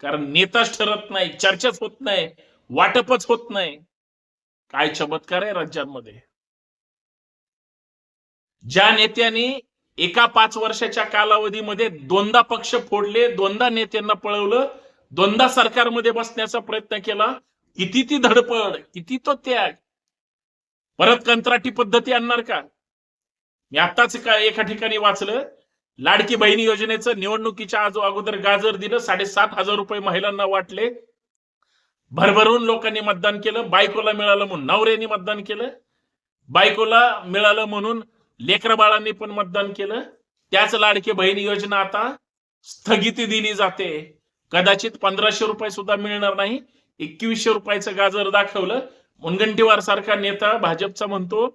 कारण नेताच ठरत नाही चर्चाच होत नाही वाटपच होत नाही. काय चमत्कार आहे राज्यांमध्ये. ज्या नेत्यांनी एका पाच वर्षाच्या कालावधीमध्ये दोनदा पक्ष फोडले दोनदा नेत्यांना पळवलं दोनदा सरकारमध्ये बसण्याचा प्रयत्न केला किती ती धडपड किती तो त्याग. परत कंत्राटी पद्धती आणणार का? मी आत्ताच एका ठिकाणी वाचलं लाडकी बहिणी योजनेचं निवडणुकीच्या आजो अगोदर गाजर दिलं साडेसात हजार रुपये महिलांना वाटले. भरभरून लोकांनी मतदान केलं बायकोला मिळालं म्हणून नवऱ्यानी मतदान केलं बायकोला मिळालं म्हणून लेकरा बाळांनी पण मतदान केलं. त्याच लाडकी बहीण योजना आता स्थगिती दिली जाते. कदाचित पंधराशे रुपये सुद्धा मिळणार नाही. एकवीसशे रुपयाचं गाजर दाखवलं. मुनगंटीवार सारखा नेता भाजपचा म्हणतो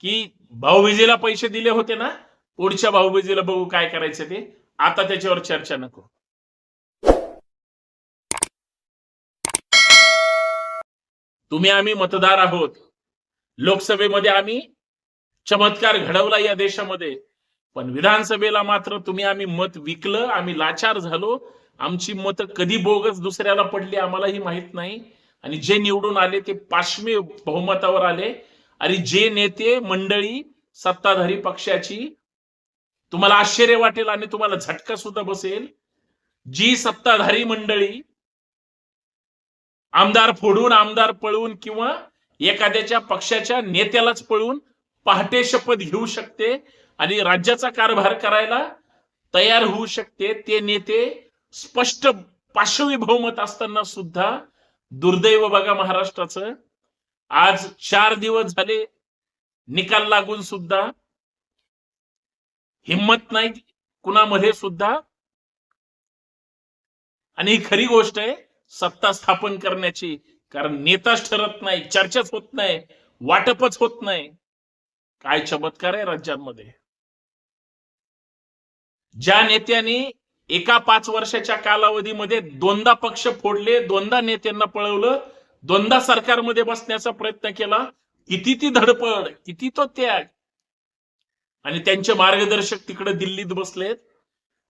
की भाऊबीजेला पैसे दिले होते ना? पुढच्या भाऊबीजीला बघू काय करायचं ते. आता त्याच्यावर चर्चा नको. तुम्ही आम्ही मतदार आहोत. लोकसभेमध्ये आम्ही चमत्कार घडवला या देशामध्ये. पण विधानसभेला मात्र तुम्ही आम्ही मत विकलं आम्ही लाचार झालो. आमची मत कधी बोगस दुसऱ्याला पडली आम्हालाही माहीत नाही. आणि जे निवडून आले ते पाचवे बहुमतावर आले. आणि जे नेते मंडळी सत्ताधारी पक्षाची तुम्हाला आश्चर्य वाटेल आणि तुम्हाला झटका सुद्धा बसेल. जी सत्ताधारी मंडळी आमदार फोडून आमदार पळून किंवा एखाद्याच्या पक्षाच्या नेत्यालाच पळून पहाटे शपथ घेऊ शकते आणि राज्याचा कारभार करायला तयार होऊ शकते. ते नेते स्पष्ट पाचवी बहुमत असताना सुद्धा दुर्दैव बघा महाराष्ट्राचं. आज चार दिवस झाले निकाल लागून सुद्धा हिंमत नाही कुणामध्ये सुद्धा. आणि ही खरी गोष्ट आहे सत्ता स्थापन करण्याची. कारण नेताच ठरत नाही चर्चाच होत नाही वाटपच होत नाही. काय चमत्कार आहे राज्यांमध्ये. ज्या नेत्यांनी एका पाच वर्षाच्या कालावधीमध्ये दोनदा पक्ष फोडले दोनदा नेत्यांना पळवलं दोनदा सरकारमध्ये बसण्याचा प्रयत्न केला किती ती धडपड किती तो त्याग आणि त्यांचे मार्गदर्शक तिकडे दिल्लीत बसलेत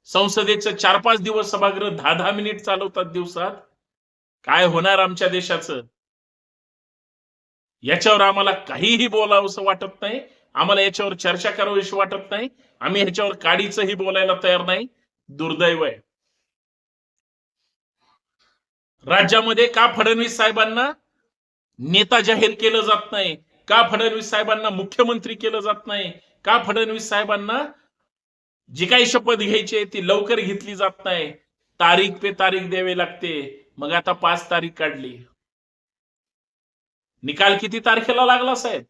संसदेचं चार पाच दिवस सभागृह दहा दहा मिनिट चालवतात दिवसात. काय होणार आमच्या देशाचं? याच्यावर आम्हाला काहीही बोलावंसं वाटत नाही. आम्हाला याच्यावर चर्चा करावीशी वाटत नाही. आम्ही ह्याच्यावर काडीचंही बोलायला तयार नाही. दुर्दैव आहे. राज्यामध्ये का फडणवीस साहेबांना नेता जाहीर केलं जात नाही? का फडणवीस साहेबांना मुख्यमंत्री केलं जात नाही? का फडणवीस साहेबांना जी काही शपथ घ्यायची आहे ती लवकर घेतली जात नाही. तारीख पे तारीख द्यावी लागते. मग आता पाच तारीख काढली. निकाल किती तारखेला लागला साहेब?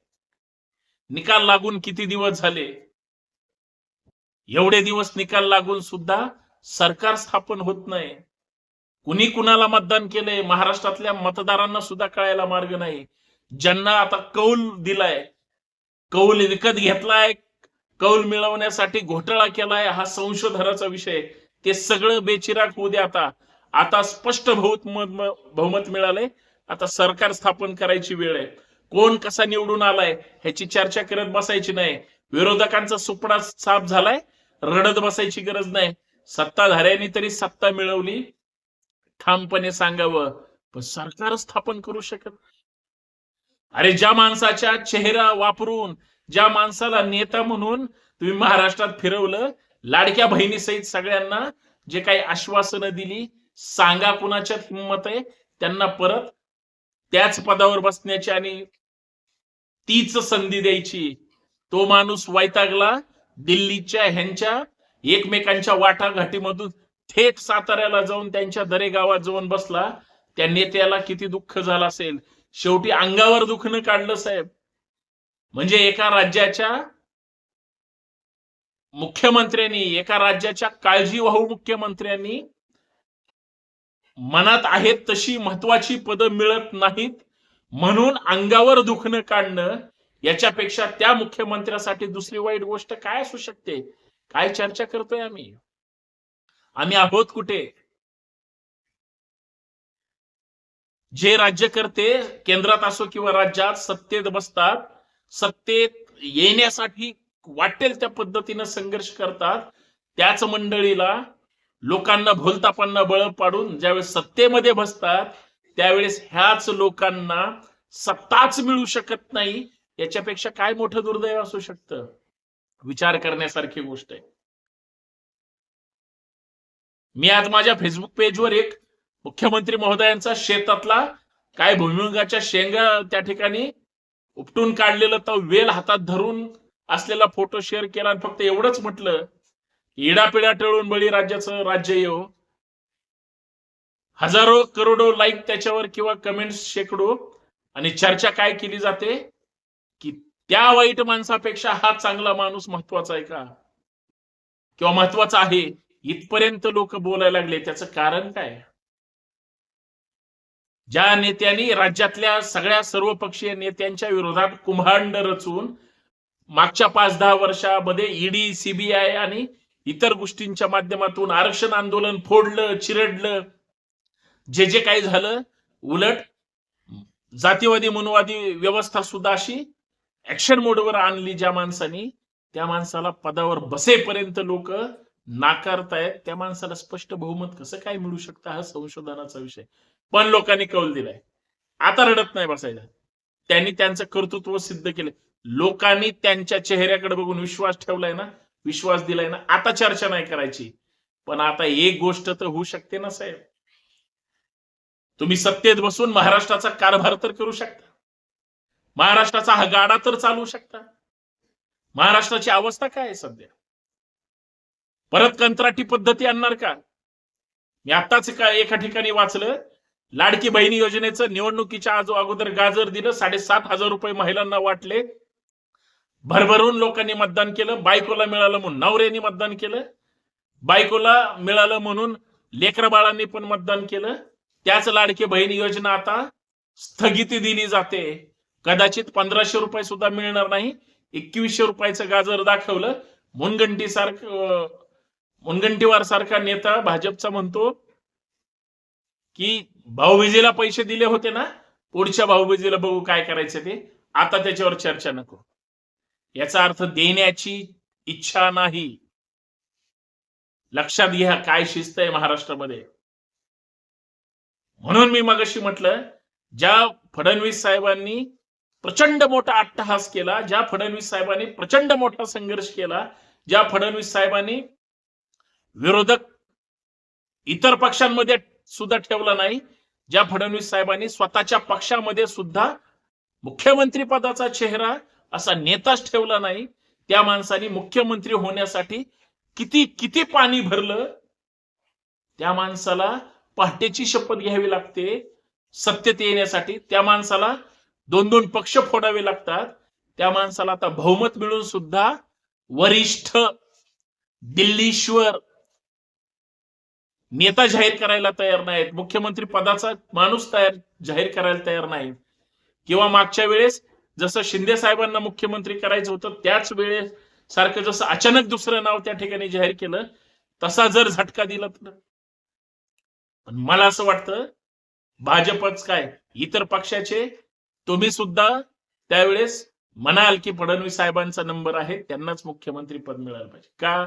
निकाल लागून किती दिवस झाले? एवढे दिवस निकाल लागून सुद्धा सरकार स्थापन होत नाही. कुणी कुणाला मतदान केलंय? महाराष्ट्रातल्या मतदारांना सुद्धा कळायला मार्ग नाही. ज्यांना आता कौल दिलाय कौल विकत घेतलाय कौल मिळवण्यासाठी घोटाळा केलाय हा संशोधनाचा विषय ते सगळं बेचिराग होऊ दे आता. आता स्पष्ट बहुमत बहुमत मिळालंय. आता सरकार स्थापन करायची वेळ आहे. कोण कसा निवडून आलाय ह्याची चर्चा करत बसायची नाही. विरोधकांचा सुपडा साफ झालाय रडत बसायची गरज नाही. सत्ताधाऱ्यांनी तरी सत्ता मिळवली. ठामपणे सांगावं. पण सरकार स्थापन करू शकत अरे ज्या माणसाच्या चेहरा वापरून ज्या माणसाला नेता म्हणून तुम्ही महाराष्ट्रात फिरवलं लाडक्या बहिणीसहित सगळ्यांना जे काही आश्वासनं दिली सांगा कुणाच्यात हिंमत आहे त्यांना परत त्याच पदावर बसण्याची आणि तीच संधी द्यायची. तो माणूस वैतागला दिल्लीच्या ह्यांच्या एकमेकांच्या वाटाघाटीमधून थेट साताऱ्याला जाऊन त्यांच्या दरे गावात जाऊन बसला. त्या नेत्याला किती दुःख झालं असेल. शेवटी अंगावर दुखणं काढलं साहेब. म्हणजे एका राज्याच्या मुख्यमंत्र्यांनी एका राज्याच्या काळजीवाहू मुख्यमंत्र्यांनी मनात आहेत तशी महत्वाची पदं मिळत नाहीत. म्हणून अंगावर दुखणं काढणं याच्यापेक्षा त्या मुख्यमंत्र्यासाठी दुसरी वाईट गोष्ट काय असू शकते? काय चर्चा करतोय आम्ही? आम्ही आहोत कुठे? जे राज्यकर्ते केंद्रात असो किंवा राज्यात सत्तेत बसतात सत्तेत येण्यासाठी वाटेल त्या पद्धतीनं संघर्ष करतात. त्याच मंडळीला लोकांना भोलतापांना बळ पाडून ज्यावेळेस सत्तेमध्ये बसतात त्यावेळेस ह्याच लोकांना सत्ताच मिळू शकत नाही याच्यापेक्षा काय मोठं दुर्दैव असू शकतं? विचार करण्यासारखी गोष्ट आहे. मी आज माझ्या फेसबुक पेजवर एक मुख्यमंत्री महोदयांचा शेतातला काय भुईमुगाच्या शेंगा त्या ठिकाणी उपटून काढलेलं तो वेल हातात धरून असलेला फोटो शेअर केला आणि फक्त एवढंच म्हटलं इडापिडा टळून बळी राज्याचं राज्य येऊ हजारो करोडो लाईक त्याच्यावर किंवा कमेंट्स शेकडो आणि चर्चा काय केली जाते? की त्या वाईट माणसापेक्षा हा चांगला माणूस महत्त्वाचा आहे का? किंवा महत्त्वाचा आहे इथपर्यंत लोक बोलायला लागले त्याचं कारण काय? ज्या नेत्यांनी राज्यातल्या सगळ्या सर्वपक्षीय नेत्यांच्या विरोधात कुंभांड रचून मागच्या पाच दहा वर्षामध्ये ईडी सीबीआय आणि इतर गोष्टींच्या माध्यमातून आरक्षण आंदोलन फोडलं चिरडलं जे जे काही झालं उलट जातीवादी मनुवादी व्यवस्था सुद्धा अशी ऍक्शन मोडवर आणली ज्या माणसानी. त्या माणसाला पदावर बसेपर्यंत लोक नाकारतायत. त्या माणसाला स्पष्ट बहुमत कसं काय मिळू शकतं हा संशोधनाचा विषय. पण लोकांनी कौल दिलाय. आता रडत नाही बसायचं त्यांनी त्यांचं कर्तृत्व सिद्ध केलं. लोकांनी त्यांच्या चेहऱ्याकडे बघून विश्वास ठेवलाय ना विश्वास दिलाय ना आता चर्चा नाही करायची. पण आता एक गोष्ट तर होऊ शकते ना साहेब. तुम्ही सत्तेत बसून महाराष्ट्राचा कारभार तर करू शकता. महाराष्ट्राचा हा गाडा तर चालवू शकता. महाराष्ट्राची अवस्था काय आहे सध्या? परत कंत्राटी पद्धती आणणार का? मी आताच का एका ठिकाणी वाचलं लाडकी बहिणी योजनेचं निवडणुकीच्या आज अगोदर गाजर दिलं साडेसात हजार रुपये महिलांना वाटले. भरभरून लोकांनी मतदान केलं बायकोला मिळालं म्हणून नवऱ्यानी मतदान केलं बायकोला मिळालं म्हणून लेकरबाळांनी पण मतदान केलं. त्याच लाडकी बहिणी योजना आता स्थगिती दिली जाते. कदाचित पंधराशे रुपये सुद्धा मिळणार नाही. एकवीसशे रुपयाचं गाजर दाखवलं. मुनगंटी सारखं मुनगंटीवार सारखा नेता भाजपचा म्हणतो की भाऊबीजेला पैसे दिले होते ना पुढच्या भाऊबीजेला बघू काय करायचं ते. आता त्याच्यावर चर्चा नको. याचा अर्थ देण्याची इच्छा नाही. लक्षात घ्या काय शिस्त आहे महाराष्ट्रामध्ये. म्हणून मी मगाशी म्हटलं ज्या फडणवीस साहेबांनी प्रचंड मोठा अट्टहास केला ज्या फडणवीस साहेबांनी प्रचंड मोठा संघर्ष केला ज्या फडणवीस साहेबांनी विरोधक इतर पक्षांमध्ये सुद्धा ठेवला नाही. ज्या फडणवीस साहेबांनी स्वतःच्या पक्षामध्ये सुद्धा मुख्यमंत्री पदाचा चेहरा असा नेताच ठेवला नाही त्या माणसाने मुख्यमंत्री होण्यासाठी किती किती पाणी भरलं त्या माणसाला पहाटेची शपथ घ्यावी लागते सत्यते येण्यासाठी. त्या माणसाला दोन दोन पक्ष फोडावे लागतात. त्या माणसाला आता बहुमत मिळून सुद्धा वरिष्ठ दिल्लीश्वर नेता जाहीर करायला तयार नाहीत मुख्यमंत्री पदाचा माणूस तयार जाहीर करायला तयार नाही. किंवा मागच्या वेळेस जसं शिंदे साहेबांना मुख्यमंत्री करायचं होतं त्याच वेळेस सारखं जसं अचानक दुसरं नाव त्या ठिकाणी जाहीर केलं तसा जर झटका दिला तर. पण मला असं वाटतं भाजपच काय इतर पक्षाचे तुम्ही सुद्धा त्यावेळेस म्हणाल की फडणवीस साहेबांचा नंबर आहे त्यांनाच मुख्यमंत्री पद मिळालं पाहिजे. का?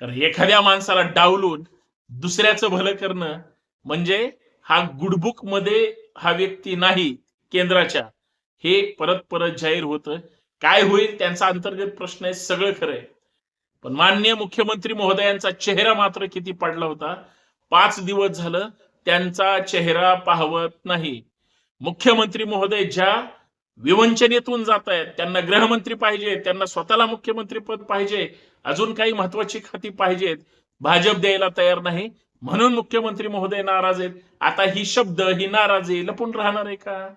कारण एखाद्या माणसाला डावलून दुसऱ्याचं भलं करणं म्हणजे हा गुडबुकमध्ये हा व्यक्ती नाही केंद्राच्या हे परत परत जाहीर होतं. काय होईल त्यांचा अंतर्गत प्रश्न आहे सगळं खरं आहे. पण मान्य मुख्यमंत्री महोदयांचा चेहरा मात्र किती पडला होता. पाच दिवस झालं त्यांचा चेहरा पाहवत नाही. मुख्यमंत्री महोदय ज्या विवंचनेतून जात आहेत. त्यांना गृहमंत्री पाहिजे त्यांना स्वतःला मुख्यमंत्री पद पाहिजे अजून काही महत्वाची खाती पाहिजेत. भाजप द्यायला तयार नाही म्हणून मुख्यमंत्री महोदय नाराज आहेत. आता ही शब्द ही नाराजी लपून राहणार आहे का?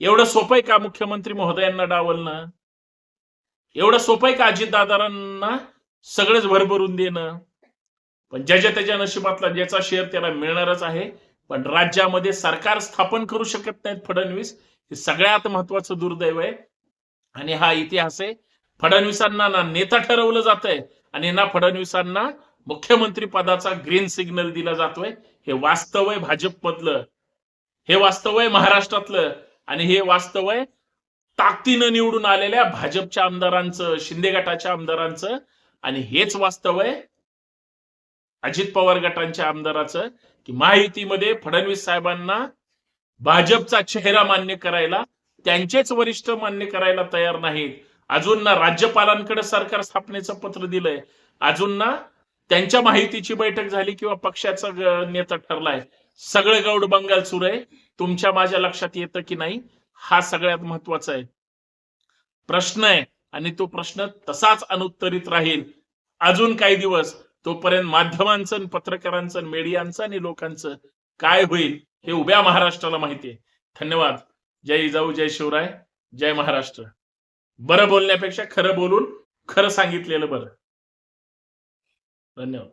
एवढं सोपं आहे का मुख्यमंत्री महोदयांना डावलणं? एवढं सोपं आहे का अजितदादारांना सगळंच भरभरून देणं? पण ज्याच्या त्याच्या नशिबातला ज्याचा शेअर त्याला मिळणारच आहे. पण राज्यामध्ये सरकार स्थापन करू शकत नाहीत फडणवीस. हे सगळ्यात महत्वाचं दुर्दैव आहे. आणि हा इतिहास आहे. फडणवीसांना ना नेता ठरवलं जात आहे आणि ना फडणवीसांना मुख्यमंत्री पदाचा ग्रीन सिग्नल दिला जातोय. हे वास्तव आहे भाजपमधलं. हे वास्तव आहे महाराष्ट्रातलं. आणि हे वास्तव आहे ताकदीनं निवडून आलेल्या भाजपच्या आमदारांचं शिंदे गटाच्या आमदारांचं. आणि हेच वास्तव आहे अजित पवार गटांच्या आमदाराचं. की महायुतीमध्ये फडणवीस साहेबांना भाजपचा चेहरा मान्य करायला त्यांचेच वरिष्ठ मान्य करायला तयार नाहीत. अजून ना राज्यपालांकडे सरकार स्थापनेचं पत्र दिलंय. अजून ना त्यांच्या माहितीची बैठक झाली किंवा पक्षाचा नेता ठरलाय. सगळं गौड बंगाल सुरू आहे. तुमच्या माझ्या लक्षात येतं की नाही हा सगळ्यात महत्त्वाचा आहे. प्रश्न आहे आणि तो प्रश्न तसाच अनुत्तरित राहील. अजून काही दिवस तोपर्यंत माध्यमांचं पत्रकारांचं मीडियांचं आणि लोकांचं काय होईल हे उभ्या महाराष्ट्राला माहिती आहे. धन्यवाद. जय जिजाऊ जय शिवराय जय महाराष्ट्र. बरं बोलण्यापेक्षा खरं बोलून खरं सांगितलेलं बरं. धन्यवाद.